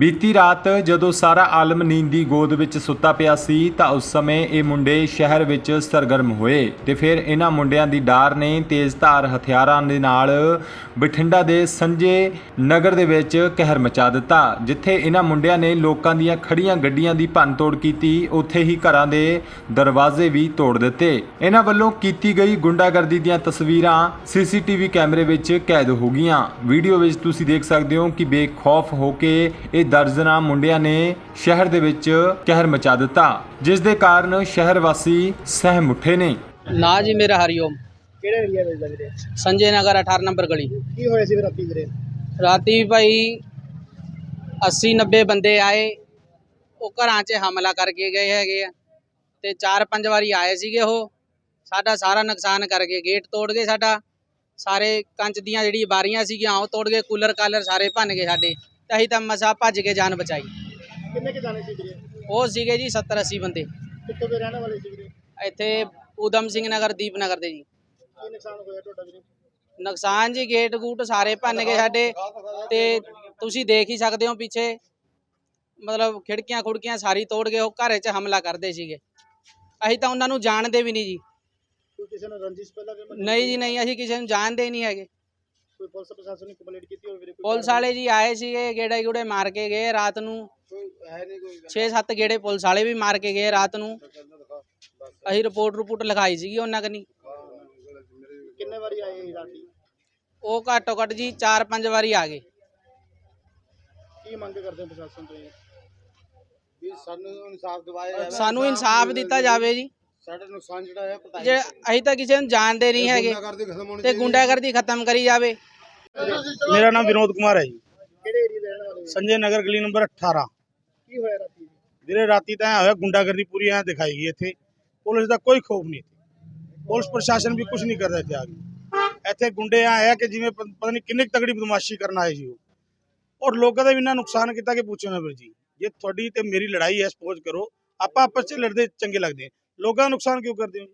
ਬੀਤੀ ਰਾਤ ਜਦੋਂ ਸਾਰਾ ਆਲਮ ਨੀਂਦ ਦੀ ਗੋਦ ਵਿੱਚ ਸੁੱਤਾ ਪਿਆ ਸੀ ਤਾਂ ਉਸ ਸਮੇਂ ਇਹ ਮੁੰਡੇ ਸ਼ਹਿਰ ਵਿੱਚ ਸਰਗਰਮ ਹੋਏ ਤੇ ਫਿਰ ਇਹਨਾਂ ਮੁੰਡਿਆਂ ਦੀ ਡਾਰ ਨੇ ਤੇਜ਼ਧਾਰ ਹਥਿਆਰਾਂ ਦੇ ਨਾਲ ਬਠਿੰਡਾ ਦੇ ਸੰਜੇ ਨਗਰ ਦੇ ਵਿੱਚ ਕਹਿਰ ਮਚਾ ਦਿੱਤਾ, ਜਿੱਥੇ ਇਹਨਾਂ ਮੁੰਡਿਆਂ ਨੇ ਲੋਕਾਂ ਦੀਆਂ ਖੜੀਆਂ ਗੱਡੀਆਂ ਦੀ ਭੰਨਤੋੜ ਕੀਤੀ, ਉੱਥੇ ਹੀ ਘਰਾਂ ਦੇ ਦਰਵਾਜ਼ੇ ਵੀ ਤੋੜ ਦਿੱਤੇ। ਇਹਨਾਂ ਵੱਲੋਂ ਕੀਤੀ ਗਈ ਗੁੰਡਾਗਰਦੀ ਦੀਆਂ ਤਸਵੀਰਾਂ ਸੀਸੀਟੀਵੀ ਕੈਮਰੇ ਵਿੱਚ ਕੈਦ ਹੋ ਗਈਆਂ। ਵੀਡੀਓ ਵਿੱਚ ਤੁਸੀਂ ਦੇਖ ਸਕਦੇ ਹੋ ਕਿ ਬੇਖੌਫ ਹੋ ਕੇ ਇਹ ਦਰਜਨਾਂ ਮੁੰਡਿਆਂ ਨੇ ਸ਼ਹਿਰ ਦੇ ਵਿੱਚ ਕਹਿਰ ਮਚਾ ਦਿੱਤਾ ਜਿਸ ਦੇ ਕਾਰਨ ਸ਼ਹਿਰ ਵਾਸੀ ਸਹਿਮ ਉੱਠੇ ਨੇ। ਨਾ ਜੀ ਮੇਰਾ ਹਰੀਓਮ। ਕਿਹੜੇ ਏਰੀਆ ਵਿੱਚ ਲੱਗ ਰਿਹਾ ਸੰਜੇ ਨਗਰ 18 ਨੰਬਰ ਗਲੀ। ਕੀ ਹੋਇਆ ਸੀ ਫਿਰ ਰਾਤੀ ਵੀਰੇ? ਰਾਤੀ ਭਾਈ 80 90 ਬੰਦੇ ਆਏ ਉਹ ਘਰਾਂ 'ਚ ਹਮਲਾ ਕਰਕੇ ਗਏ ਹੈਗੇ ਆ ਤੇ ਚਾਰ ਪੰਜ ਵਾਰੀ ਆਏ ਸੀਗੇ ਉਹ। ਸਾਡਾ ਸਾਰਾ ਨੁਕਸਾਨ ਕਰਕੇ ਗੇਟ ਤੋੜ ਗਏ ਸਾਡਾ। ਸਾਰੇ ਕੰਚ ਦੀਆਂ ਜਿਹੜੀ ਬਾਰੀਆਂ ਸੀਗੀਆਂ ਉਹ ਤੋੜ ਗਏ ਕੂਲਰ ਕਾਲਰ ਸਾਰੇ ਭੰਨ ਗਏ ਸਾਡੇ। ਤੇ ਅਸੀਂ ਤਾਂ ਮਸਾ ਭੱਜ ਕੇ ਜਾਨ ਬਚਾਈ। ਕਿੰਨੇ ਕੇ ਜਾਣੇ ਸੀ ਵੀਰੇ ਉਹ ਸੀਗੇ ਜੀ 70 80 ਬੰਦੇ। ਕਿੱਥੋਂ ਦੇ ਰਹਿਣ ਵਾਲੇ ਸੀ ਵੀਰੇ ਇੱਥੇ ਊਧਮ ਸਿੰਘ ਨਗਰ ਦੀਪ ਨਗਰ ਦੇ ਜੀ। ਕੀ ਨੁਕਸਾਨ ਹੋਇਆ ਤੁਹਾਡਾ ਵੀਰੇ? ਨੁਕਸਾਨ ਜੀ ਗੇਟ ਗੂਟ ਸਾਰੇ ਭੰਨ ਗਏ ਸਾਡੇ ਤੇ ਤੁਸੀਂ ਦੇਖ ਹੀ ਸਕਦੇ ਹੋ ਪਿੱਛੇ। ਮਤਲਬ ਖਿੜਕੀਆਂ ਖੁੜਕੀਆਂ ਸਾਰੀ ਤੋੜ ਗਏ ਉਹ ਘਰੇ 'ਚ ਹਮਲਾ ਕਰਦੇ ਸੀਗੇ। ਅਸੀਂ ਤਾਂ ਉਹਨਾਂ ਨੂੰ ਜਾਣਦੇ ਵੀ ਨਹੀਂ ਜੀ। ਕੋਈ ਕਿਸੇ ਨੇ ਰੰਜਿਸ਼ ਪਹਿਲਾਂ ਵੀ ਮੰਨੀ? ਨਹੀਂ ਜੀ ਨਹੀਂ ਅਸੀਂ ਕਿਸੇ ਨੂੰ ਜਾਣਦੇ ਹੀ ਨਹੀਂ ਹੈਗੇ। ਕੋਈ ਪੁਲਿਸ ਪ੍ਰਸ਼ਾਸਨ ਨੇ ਕੰਪਲੇਂਟ ਕੀਤੀ ਹੋਵੇ ਵੀਰੇ? ਕੋਈ ਪੁਲਿਸ ਵਾਲੇ ਜੀ ਆਏ ਸੀਗੇ ਗੇੜੇ ਗੂੜੇ ਮਾਰ ਕੇ ਗਏ ਰਾਤ ਨੂੰ। ਹੈ ਨਹੀਂ ਕੋਈ 6-7 ਗੇੜੇ ਪੁਲਿਸ ਵਾਲੇ ਵੀ ਮਾਰ ਕੇ ਗਏ ਰਾਤ ਨੂੰ। ਅਸੀਂ ਰਿਪੋਰਟ ਰਿਪੋਰਟ ਲਿਖਾਈ ਸੀਗੀ ਉਹਨਾਂ ਕਨੀ। ਕਿੰਨੇ ਵਾਰੀ ਆਏ ਰਾਤੀ ਉਹ ਘੱਟੋ ਘੱਟ ਜੀ 4-5 ਵਾਰੀ ਆ ਗਏ। ਕੀ ਮੰਗ ਕਰਦੇ ਪ੍ਰਸ਼ਾਸਨ ਤੋਂ? ਵੀ ਸਾਨੂੰ ਇਨਸਾਫ ਦਿਵਾਇਆ ਸਾਨੂੰ ਇਨਸਾਫ ਦਿੱਤਾ ਜਾਵੇ ਜੀ। ਸਾਡਾ ਨੁਕਸਾਨ ਜਿਹੜਾ ਹੈ ਪਤਾ ਜੇ ਅਸੀਂ ਤਾਂ ਕਿਸੇ ਨੂੰ ਜਾਣਦੇ ਨਹੀਂ ਹੈਗੇ ਤੇ ਗੁੰਡਾਗਰਦੀ ਖਤਮ ਕਰੀ ਜਾਵੇ। ਮੇਰਾ ਨਾਮ ਵਿਨੋਦ ਕੁਮਾਰ ਹੈ ਜੀ। ਕਿਹੜੇ ਏਰੀਆ ਦੇ ਰਹਿਣ ਵਾਲੇ ਹੋ? ਸੰਜੇ ਨਗਰ ਗਲੀ ਨੰਬਰ 18 ਕੀ ਹੋਇਆ ਰਾਤੀ? ਵੀਰੇ ਰਾਤੀ ਤਾਂ ਹੋਇਆ ਗੁੰਡਾਗਰਦੀ ਪੂਰੀ ਐ ਦਿਖਾਈ ਗਈ ਇੱਥੇ। ਪੁਲਿਸ ਦਾ ਕੋਈ ਖੋਫ ਨਹੀਂ ਪੁਲਿਸ ਪ੍ਰਸ਼ਾਸਨ ਵੀ ਕੁਝ ਨਹੀਂ ਕਰਦਾ ਇੱਥੇ ਆ ਕੇ। ਇੱਥੇ ਗੁੰਡੇ ਆਏ ਆ ਕਿ ਜਿਵੇਂ ਪਤਾ ਨਹੀਂ ਕਿੰਨੀ ਕੁ ਤਗੜੀ ਬਦਮਾਸ਼ੀ ਕਰਨ ਆਏ ਜੀ ਉਹ। ਔਰ ਲੋਕਾਂ ਦਾ ਵੀ ਇੰਨਾ ਨੁਕਸਾਨ ਕੀਤਾ ਕਿ ਪੁੱਛੋ ਨਾ ਵੀਰ ਜੀ ਜੇ ਤੁਹਾਡੀ ਤੇ ਮੇਰੀ ਲੜਾਈ ਹੈ ਸਪੋਜ਼ ਕਰੋ ਆਪਾਂ ਆਪਸ 'ਚ ਲੜਦੇ ਚੰਗੇ ਲੱਗਦੇ ਹਾਂ। ਲੋਕਾਂ ਦਾ ਨੁਕਸਾਨ ਕਿਉਂ ਕਰਦੇ ਹੋ?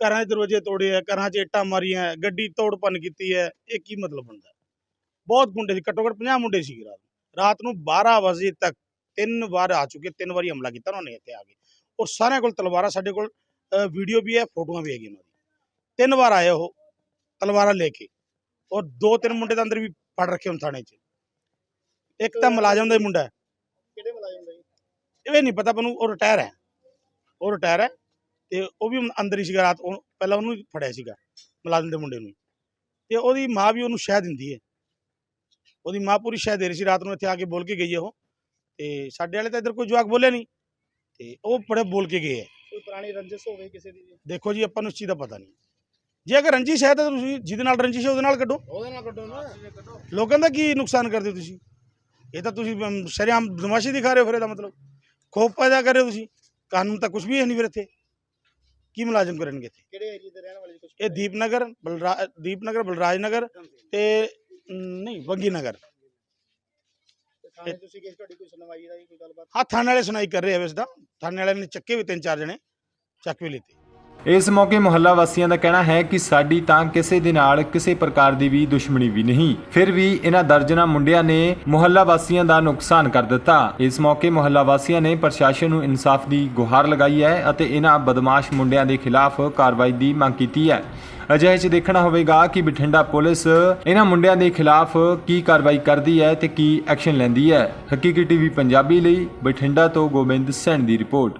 ਘਰਾਂ ਦੇ ਦਰਵਾਜ਼ੇ ਤੋੜੇ ਆ ਘਰਾਂ 'ਚ ਇੱਟਾਂ ਮਾਰੀਆਂ ਗੱਡੀ ਤੋੜ ਭੰਨ ਕੀਤੀ ਹੈ ਇਹ ਕੀ ਮਤਲਬ ਹੁੰਦਾ? ਬਹੁਤ ਗੁੰਡੇ ਸੀ ਘੱਟੋ ਘੱਟ 50 ਮੁੰਡੇ ਸੀ ਰਾਤ। ਰਾਤ ਨੂੰ 12 ਵਜੇ ਤੱਕ ਤਿੰਨ ਵਾਰ ਆ ਚੁੱਕੇ ਤਿੰਨ ਵਾਰੀ ਹਮਲਾ ਕੀਤਾ ਉਹਨਾਂ ਨੇ ਇੱਥੇ ਆ ਕੇ। ਔਰ ਸਾਰਿਆਂ ਕੋਲ ਤਲਵਾਰਾਂ ਸਾਡੇ ਕੋਲ ਵੀਡੀਓ ਵੀ ਹੈ ਫੋਟੋਆਂ ਵੀ ਹੈਗੀਆਂ ਉਹਨਾਂ ਦੀ ਤਿੰਨ ਵਾਰ ਆਏ ਉਹ ਤਲਵਾਰਾਂ ਲੈ ਕੇ। ਔਰ ਦੋ ਤਿੰਨ ਮੁੰਡੇ ਤਾਂ ਅੰਦਰ ਵੀ ਫੜ ਰੱਖੇ ਹੁਣ ਥਾਣੇ 'ਚ। ਇੱਕ ਤਾਂ ਮੁਲਾਜ਼ਮ ਦਾ ਹੀ ਮੁੰਡਾ ਹੈ। ਕਿਹੜੇ ਮੁਲਾਜ਼ਮ ਦਾ? ਇਹ ਨਹੀਂ ਪਤਾ ਮੈਨੂੰ ਉਹ ਰਿਟਾਇਰ ਹੈ। ਉਹ ਰਿਟਾਇਰ ਹੈ। ਤੇ ਉਹ ਵੀ ਅੰਦਰ ਹੀ ਸੀਗਾ ਰਾਤ ਉਹ ਪਹਿਲਾਂ ਉਹਨੂੰ ਫੜਿਆ ਸੀਗਾ ਮੁਲਾਜ਼ਮ ਦੇ ਮੁੰਡੇ ਨੂੰ। ਤੇ ਉਹਦੀ ਮਾਂ ਵੀ ਉਹਨੂੰ ਸ਼ਹਿ ਦਿੰਦੀ ਹੈ ਉਹਦੀ ਮਾਂ ਪੂਰੀ ਸ਼ਹਿ ਦੇ ਰਹੀ ਸੀ ਰਾਤ ਨੂੰ ਇੱਥੇ ਆ ਕੇ ਬੋਲ ਕੇ ਗਈ ਹੈ ਉਹ। ਤੇ ਸਾਡੇ ਵਾਲੇ ਤਾਂ ਇੱਧਰ ਕੋਈ ਜਵਾਕ ਬੋਲੇ ਨਹੀਂ। ਤੇ ਉਹ ਬੜੇ ਬੋਲ ਕੇ ਗਏ ਹੈ ਕੋਈ ਪੁਰਾਣੀ ਰੰਜਿਸ਼ ਹੋਵੇ ਕਿਸੇ ਦੀ? ਦੇਖੋ ਜੀ ਆਪਾਂ ਨੂੰ ਇਸ ਚੀਜ਼ ਦਾ ਪਤਾ ਨਹੀਂ। ਜੇ ਅਗਰ ਰੰਜਿਸ਼ ਹੈ ਤਾਂ ਤੁਸੀਂ ਜਿਹਦੇ ਨਾਲ ਰੰਜਿਸ਼ ਹੈ ਉਹਦੇ ਨਾਲ ਕੱਢੋ। ਉਹਦੇ ਨਾਲ ਕੱਢੋ ਨਾ। ਲੋਕਾਂ ਦਾ ਕੀ ਨੁਕਸਾਨ ਕਰਦੇ ਹੋ ਤੁਸੀਂ? ਇਹ ਤਾਂ ਤੁਸੀਂ ਸ਼ਰੇਆਮ ਬਦਮਾਸ਼ੀ ਦਿਖਾ ਰਹੇ ਹੋ ਫਿਰ ਇਹਦਾ ਮਤਲਬ। ਖੋਫ ਪੈਦਾ ਕਰ ਰਹੇ ਹੋ ਤੁਸੀਂ। ਕਾਨੂੰਨ ਤਾਂ ਕੁਝ ਵੀ ਹੈ ਨਹੀਂ ਫਿਰ ਇੱਥੇ। ਕੀ ਮੁਲਾਜ਼ਮ ਕਰਨਗੇ ਇੱਥੇ? ਕਿਹੜੇ ਏਰੀਆ ਦੇ ਰਹਿਣ ਵਾਲੇ ਕੁਝ ਇਹ ਦੀਪਨਗਰ ਬਲਰਾ ਦੀਪਨਗਰ ਬਲਰਾਜ ਨਗਰ ਤੇ ਨਹੀਂ ਬੰਗੀ ਨਗਰ ਥਾਣੇ ਤੁਸੀਂ ਕਿਸ ਤੁਹਾਡੀ ਕੋਈ ਸੁਣਵਾਈ ਦਾ ਜੀ ਕੋਈ ਗੱਲਬਾਤ? ਹਾਂ ਥਾਣੇ ਵਾਲੇ ਸੁਣਾਈ ਕਰ ਰਹੇ ਆ ਵੈਸੇ ਤਾਂ ਥਾਣੇ ਵਾਲਿਆਂ ਨੇ ਚੱਕੇ ਵੀ ਤਿੰਨ ਚਾਰ ਜਣੇ ਚੱਕ ਵੀ ਲਿੱਤੇ। ਇਸ ਮੌਕੇ ਮੁਹੱਲਾ ਵਾਸੀਆਂ ਦਾ ਕਹਿਣਾ ਹੈ ਕਿ ਸਾਡੀ ਤਾਂ ਕਿਸੇ ਦੇ ਨਾਲ ਕਿਸੇ ਪ੍ਰਕਾਰ ਦੀ ਵੀ ਦੁਸ਼ਮਣੀ ਵੀ ਨਹੀਂ। ਫਿਰ ਵੀ ਇਹਨਾਂ ਦਰਜਨਾਂ ਮੁੰਡਿਆਂ ਨੇ ਮੁਹੱਲਾ ਵਾਸੀਆਂ ਦਾ ਨੁਕਸਾਨ ਕਰ ਦਿੱਤਾ। ਇਸ ਮੌਕੇ ਮੁਹੱਲਾ ਵਾਸੀਆਂ ਨੇ ਪ੍ਰਸ਼ਾਸਨ ਨੂੰ ਇਨਸਾਫ ਦੀ ਗੁਹਾਰ ਲਗਾਈ ਹੈ ਅਤੇ ਇਹਨਾਂ ਬਦਮਾਸ਼ ਮੁੰਡਿਆਂ ਦੇ ਖਿਲਾਫ ਕਾਰਵਾਈ ਦੀ ਮੰਗ ਕੀਤੀ ਹੈ। ਅਜਿਹੇ 'ਚ ਦੇਖਣਾ ਹੋਵੇਗਾ ਕਿ ਬਠਿੰਡਾ ਪੁਲਿਸ ਇਹਨਾਂ ਮੁੰਡਿਆਂ ਦੇ ਖਿਲਾਫ ਕੀ ਕਾਰਵਾਈ ਕਰਦੀ ਹੈ ਤੇ ਕੀ ਐਕਸ਼ਨ ਲੈਂਦੀ ਹੈ। ਹਕੀਕੀ ਟੀਵੀ ਪੰਜਾਬੀ ਲਈ ਬਠਿੰਡਾ ਤੋਂ ਗੋਬਿੰਦ ਸੈਣ ਦੀ ਰਿਪੋਰਟ।